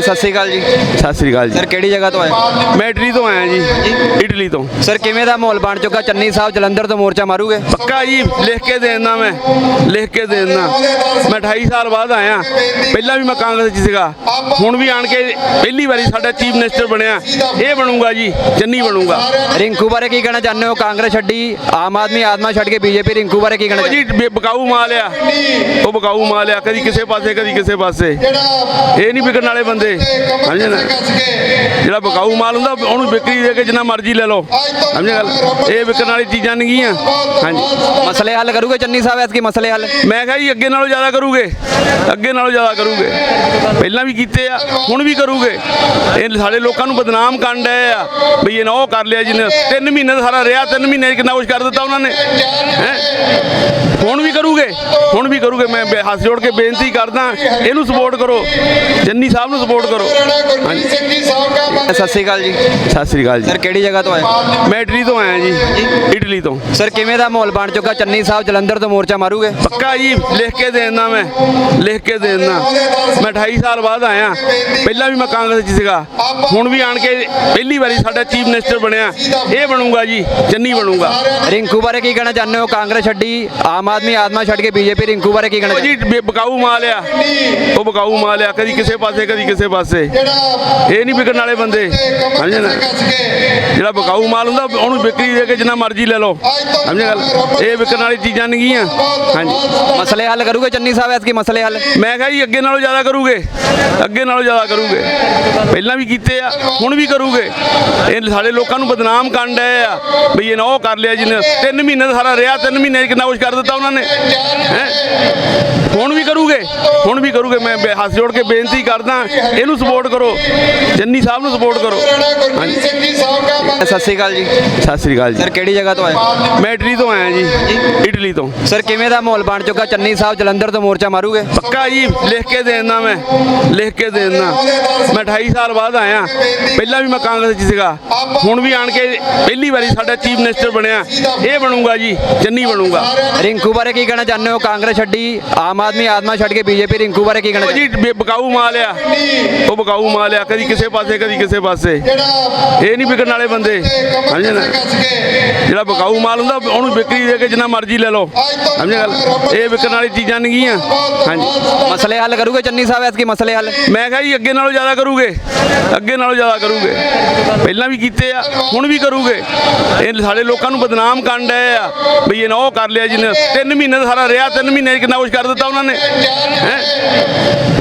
ਸਤਿ ਸ਼੍ਰੀ ਅਕਾਲ ਜੀ। ਸਤਿ ਸ੍ਰੀ ਅਕਾਲ ਜੀ। ਸਰ ਕਿਹੜੀ ਜਗ੍ਹਾ ਤੋਂ ਆਏ? ਮੈਂ ਇਟਲੀ ਤੋਂ ਆਇਆ ਜੀ ਇਟਲੀ ਤੋਂ। ਸਰ ਕਿਵੇਂ ਦਾ ਮਾਹੌਲ ਬਣ ਚੁੱਕਾ? ਚੰਨੀ ਸਾਹਿਬ ਜਲੰਧਰ ਤੋਂ ਮੋਰਚਾ ਮਾਰੂਗੇ? ਪੱਕਾ ਜੀ ਲਿਖ ਕੇ ਦੇ ਦਿੰਦਾ ਮੈਂ ਲਿਖ ਕੇ ਦੇ। ਦਿੰਦਾ ਮੈਂ 28 ਸਾਲ ਬਾਅਦ ਆਇਆ। ਪਹਿਲਾਂ ਵੀ ਮੈਂ ਕਾਂਗਰਸ 'ਚ ਸੀਗਾ। ਹੁਣ ਵੀ ਆਣ ਕੇ ਪਹਿਲੀ ਵਾਰੀ ਸਾਡਾ ਚੀਫ ਮਿਨਿਸਟਰ ਬਣਿਆ। ਇਹ ਬਣੂਗਾ ਜੀ ਚੰਨੀ ਬਣੂਗਾ। ਰਿੰਕੂ ਬਾਰੇ ਕੀ ਕਹਿਣਾ ਚਾਹੁੰਦੇ ਹੋ? ਕਾਂਗਰਸ ਛੱਡੀ ਆਮ ਆਦਮੀ ਆਦਮਾ ਛੱਡ ਕੇ ਬੀਜੇਪੀ ਰਿੰਕੂ ਬਾਰੇ ਕੀ ਕਹਿਣਾ ਉਹ ਜੀ ਬੇ- ਬਕਾਊ ਮਾਲ ਆ। ਉਹ ਬਕਾਊ ਮਾਲ ਆ ਕਦੀ ਕਿਸੇ ਪਾਸੇ ਕਦੀ ਕਿਸੇ ਪਾਸੇ। ਇਹ ਨਹੀਂ ਵਿਕਣ ਵਾਲੇ ਬੰਦੇ। ਸਮਝੇ ਨਾ? ਜਿਹੜਾ ਬਕਾਊ ਮਾਲ ਹੁੰਦਾ ਉਹਨੂੰ ਵਿਕਰੀ ਦੇ ਕੇ ਜਿੰਨਾ ਮਰਜ਼ੀ ਲੈ ਲਓ। ਸਮਝੇ ਗੱਲ? ਇਹ ਵਿਕਣ ਵਾਲੀ ਚੀਜ਼ਾਂ ਨਹੀਂ ਗੀਆਂ। ਹਾਂਜੀ। ਮਸਲੇ ਹੱਲ ਕਰੂਗੇ ਚੰਨੀ ਸਾਹਿਬ ਐਤਕੀ ਮਸਲੇ ਹੱਲ। ਮੈਂ ਕਿਹਾ ਜੀ ਅੱਗੇ ਨਾਲੋਂ ਜ਼ਿਆਦਾ ਕਰੂਗੇ। ਅੱਗੇ ਨਾਲੋਂ ਜ਼ਿਆਦਾ ਕਰੂਗੇ। ਪਹਿਲਾਂ ਵੀ ਕੀਤੇ ਆ ਹੁਣ ਵੀ ਕਰੂਗੇ। ਇਹ ਸਾਡੇ ਲੋਕਾਂ ਨੂੰ ਬਦਨਾਮ ਕਰਨ ਡਏ ਆ। ਬਈ ਇਹ ਨਾ ਉਹ ਕਰ ਲਿਆ ਜਿਹਨੇ ਤਿੰਨ ਮਹੀਨੇ ਦਾ ਸਾਰਾ ਰਿਹਾ ਤਿੰਨ ਮਹੀਨੇ 'ਚ ਕਿੰਨਾ ਕੁਝ ਕਰ ਦਿੱਤਾ ਉਹਨਾਂ ਨੇ। ਹੈ? ਹੁਣ ਵੀ ਕਰੂਗੇ। ਹੁਣ ਵੀ ਕਰੂਗੇ। ਮੈਂ ਹੱਥ ਜੋੜ ਕੇ ਬੇਨਤੀ ਕਰਦਾ ਇਹਨੂੰ ਸਪੋਰਟ ਕਰੋ। ਜੰਨੀ ਸਾਹਿਬ ਨੂੰ ਸਪੋਰਟ ਕਰੋ। ਹਾਂਜੀ। ਸਤਿ ਸ਼੍ਰੀ ਅਕਾਲ ਜੀ। ਸਤਿ ਸ੍ਰੀ ਅਕਾਲ ਜੀ। ਸਰ ਕਿਹੜੀ ਜਗ੍ਹਾ ਤੋਂ ਆਏ? ਮੈਂ ਇਟਲੀ ਤੋਂ ਆਇਆ ਜੀ। ਇਟਲੀ ਤੋਂ। ਸਰ ਕਿਵੇਂ ਦਾ ਮਾਹੌਲ ਬਣ ਚੁੱਕਾ? ਚੰਨੀ ਸਾਹਿਬ ਜਲੰਧਰ ਤੋਂ ਮੋਰਚਾ ਮਾਰੂਗੇ? ਪੱਕਾ ਜੀ ਲਿਖ ਕੇ ਦੇ ਦਿੰਦਾ ਮੈਂ। ਲਿਖ ਕੇ ਦੇ। ਦਿੰਦਾ ਮੈਂ 28 ਸਾਲ ਬਾਅਦ ਆਇਆ। ਪਹਿਲਾਂ ਵੀ ਮੈਂ ਕਾਂਗਰਸ 'ਚ ਸੀਗਾ। ਹੁਣ ਵੀ ਆਣ ਕੇ ਪਹਿਲੀ ਵਾਰੀ ਸਾਡਾ ਚੀਫ ਮਿਨਿਸਟਰ ਬਣਿਆ। ਇਹ ਬਣੂਗਾ ਜੀ ਚੰਨੀ ਬਣੂਗਾ। ਰਿੰਕੂ ਬਾਰੇ ਕੀ ਕਹਿਣਾ ਚਾਹੁੰਦੇ ਹੋ? ਕਾਂਗਰਸ ਛੱਡੀ ਆਮ ਆਦਮੀ ਆਦਮਾ ਛੱਡ ਕੇ ਬੀਜੇਪੀ ਰਿੰਕੂ ਬਾਰੇ ਕੀ ਕਹਿਣਾ ਜੀ ਬਕਾਊ ਮਾਲ ਆ। ਉਹ ਬਕਾਊ ਮਾਲ ਆ। ਕਦੀ ਕਿਸੇ ਪਾਸੇ ਕਦੀ ਕਿਸੇ ਪਾਸੇ। ਇਹ ਨਹੀਂ ਵਿਕਣ ਵਾਲੇ ਬੰਦੇ। ਸਮਝੇ ਨਾ? ਜਿਹੜਾ ਬਕਾਊ ਮਾਲ ਹੁੰਦਾ ਉਹਨੂੰ ਵਿਕਰੀ ਦੇ ਕੇ ਜਿੰਨਾ ਮਰਜ਼ੀ ਲੈ ਲਓ। ਸਮਝੇ ਗੱਲ? ਇਹ ਵਿਕਣ ਵਾਲੀ ਚੀਜ਼ਾਂ ਨਹੀਂ ਗੀਆਂ। ਹਾਂਜੀ। ਮਸਲੇ ਹੱਲ ਕਰੂਗੇ ਚੰਨੀ ਸਾਹਿਬ ਐਤਕੀ ਮਸਲੇ ਹੱਲ? ਮੈਂ ਕਿਹਾ ਜੀ ਅੱਗੇ ਨਾਲੋਂ ਜ਼ਿਆਦਾ ਕਰੂਗੇ। ਅੱਗੇ ਨਾਲੋਂ ਜ਼ਿਆਦਾ ਕਰੂਗੇ। ਪਹਿਲਾਂ ਵੀ ਕੀਤੇ ਆ ਹੁਣ ਵੀ ਕਰੂਗੇ। ਇਹ ਸਾਡੇ ਲੋਕਾਂ ਨੂੰ ਬਦਨਾਮ ਕਰਨ ਡਏ ਆ। ਬਈ ਇਹ ਨਾ ਉਹ ਕਰ ਲਿਆ ਜਿਹਨੇ ਤਿੰਨ ਮਹੀਨੇ ਦਾ ਸਾਰਾ ਰਿਹਾ ਤਿੰਨ ਮਹੀਨੇ 'ਚ ਕਿੰਨਾ ਕੁਝ ਕਰ ਦਿੱਤਾ ਉਹਨਾਂ ਨੇ। ਹੈ? ਹੁਣ ਵੀ ਕਰੂਗੇ। ਹੁਣ ਵੀ ਕਰੂਗੇ। ਮੈਂ ਹੱਥ ਜੋੜ ਕੇ ਬੇਨਤੀ ਕਰਦਾ ਇਹਨੂੰ ਸਪੋਰਟ ਕਰੋ। ਜੰਨੀ ਸਾਹਿਬ ਨੂੰ ਸਪੋਰਟ ਕਰੋ। ਹਾਂਜੀ। ਸਤਿ ਸ਼੍ਰੀ ਅਕਾਲ ਜੀ। ਸਤਿ ਸ੍ਰੀ ਅਕਾਲ ਜੀ। ਸਰ ਕਿਹੜੀ ਜਗ੍ਹਾ ਤੋਂ ਆਏ ਮੈਂ ਇਟਲੀ ਤੋਂ ਆਇਆ ਜੀ ਇਟਲੀ ਤੋਂ। ਸਰ ਕਿਵੇਂ ਦਾ ਮਾਹੌਲ ਬਣ ਚੁੱਕਾ? ਚੰਨੀ ਸਾਹਿਬ ਜਲੰਧਰ ਤੋਂ ਮੋਰਚਾ ਮਾਰੂਗੇ? ਪੱਕਾ ਜੀ ਲਿਖ ਕੇ ਦੇ ਦਿੰਦਾ ਮੈਂ ਲਿਖ ਕੇ ਦੇ। ਦਿੰਦਾ ਮੈਂ 28 ਸਾਲ ਬਾਅਦ ਆਇਆ। ਪਹਿਲਾਂ ਵੀ ਮੈਂ ਕਾਂਗਰਸ 'ਚ ਸੀਗਾ। ਹੁਣ ਵੀ ਆਣ ਕੇ ਪਹਿਲੀ ਵਾਰੀ ਸਾਡਾ ਚੀਫ ਮਿਨਿਸਟਰ ਬਣਿਆ। ਇਹ ਬਣੂਗਾ ਜੀ ਚੰਨੀ ਬਣੂਗਾ। ਰਿੰਕੂ ਬਾਰੇ ਕੀ ਕਹਿਣਾ ਚਾਹੁੰਦੇ ਹੋ? ਕਾਂਗਰਸ ਛੱਡੀ ਆਮ ਆਦਮੀ ਆਦਮਾ ਛੱਡ ਕੇ ਬੀਜੇਪੀ ਰਿੰਕੂ ਬਾਰੇ ਕੀ ਕਹਿਣਾ ਜੀ ਬਕਾਊ ਮਾਲ ਆ। ਉਹ ਬਕਾਊ ਮਾਲ ਆ ਕਦੀ ਕਿਸੇ ਪਾਸੇ ਕਦੀ ਕਿਸੇ ਪਾਸੇ। ਇਹ ਨਹੀਂ ਵਿਕਣ ਵਾਲੇ ਬੰਦੇ। ਸਮਝੇ ਨਾ? ਜਿਹੜਾ ਬਕਾਊ ਮਾਲ ਹੁੰਦਾ ਉਹਨੂੰ ਵਿਕਰੀ ਦੇ ਕੇ ਜਿੰਨਾ ਮਰਜ਼ੀ ਲੈ ਲਓ। ਸਮਝੇ ਗੱਲ? ਇਹ ਵਿਕਣ ਵਾਲੀ ਚੀਜ਼ਾਂ ਨਹੀਂ ਗੀਆਂ। ਹਾਂਜੀ। ਮਸਲੇ ਹੱਲ ਕਰੂਗੇ ਚੰਨੀ ਸਾਹਿਬ ਐਤਕੀ ਮਸਲੇ ਹੱਲ? ਮੈਂ ਕਿਹਾ ਜੀ ਅੱਗੇ ਨਾਲੋਂ ਜ਼ਿਆਦਾ ਕਰੂਗੇ। ਅੱਗੇ ਨਾਲੋਂ ਜ਼ਿਆਦਾ ਕਰੂਗੇ। ਪਹਿਲਾਂ ਵੀ ਕੀਤੇ ਆ ਹੁਣ ਵੀ ਕਰੂਗੇ। ਇਹ ਸਾਡੇ ਲੋਕਾਂ ਨੂੰ ਬਦਨਾਮ ਕਰਨ ਡਏ ਆ। ਬਈ ਇਹ ਨਾ ਉਹ ਕਰ ਲਿਆ ਜਿਹਨੇ ਤਿੰਨ ਮਹੀਨੇ ਦਾ ਸਾਰਾ ਰਿਹਾ ਤਿੰਨ ਮਹੀਨੇ ਕਿੰਨਾ ਕੁਝ ਕਰ ਦਿੱਤਾ ਉਹਨਾਂ ਨੇ। ਹੈ?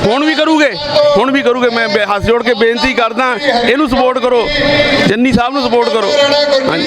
ਹੁਣ ਵੀ ਕਰੂਗੇ ਹੁਣ ਵੀ ਕਰੂਗੇ, ਮੈਂ ਬੇ- ਹੱਥ ਜੋੜ ਕੇ ਬੇਨਤੀ ਕਰਦਾ, ਇਹਨੂੰ ਸਪੋਰਟ ਕਰੋ, ਜੰਨੀ ਸਾਹਿਬ ਨੂੰ ਸਪੋਰਟ ਕਰੋ। ਹਾਂਜੀ।